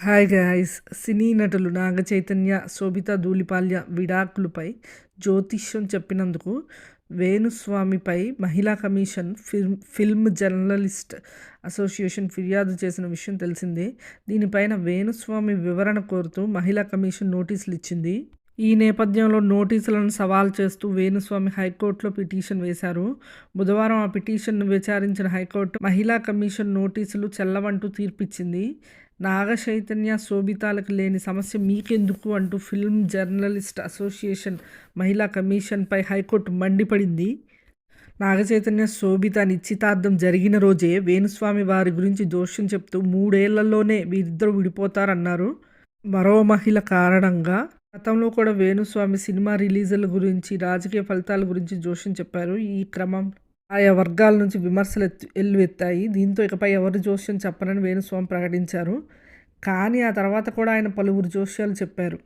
Hi guys. సినీ నటులు నాగ చైతన్య శోభితా ధూళిపాల్య విడాకులపై జ్యోతిష్యం చెప్పినందుకు వేణుస్వామిపై మహిళా commission film film journalist association ఫిర్యాదు చేసిన విషయం తెలిసిందే. దీనిపైన వేణుస్వామి వివరణ కోరుతూ మహిళా కమిషన్ నోటీసులు ఇచ్చింది. ఈ నేపథ్యంలో నోటీసులను సవాల్ చేస్తూ వేణుస్వామి హైకోర్టులో పిటిషన్ వేశారు. బుధవారం ఆ పిటిషన్ను విచారించిన హైకోర్టు మహిళా కమిషన్ నోటీసులు చెల్లవంటూ తీర్పిచ్చింది. నాగచైతన్య శోభితాలకు లేని సమస్య మీకెందుకు అంటూ ఫిల్మ్ జర్నలిస్ట్ అసోసియేషన్ మహిళా కమిషన్పై హైకోర్టు మండిపడింది. నాగచైతన్య శోభిత నిశ్చితార్థం జరిగిన రోజే వేణుస్వామి వారి గురించి దోషం చెప్తూ మూడేళ్ళలోనే వీరిద్దరూ విడిపోతారన్నారు. మరో మహిళ కారణంగా గతంలో కూడా వేణుస్వామి సినిమా రిలీజుల గురించి రాజకీయ ఫలితాల గురించి జోష్యం చెప్పారు. ఈ క్రమం ఆయా వర్గాల నుంచి విమర్శలు ఎత్తు ఎల్లువెత్తాయి. దీంతో ఇకపై ఎవరు జోష్యం చెప్పనని వేణుస్వామి ప్రకటించారు. కానీ ఆ తర్వాత కూడా ఆయన పలువురు జోష్యాలు చెప్పారు.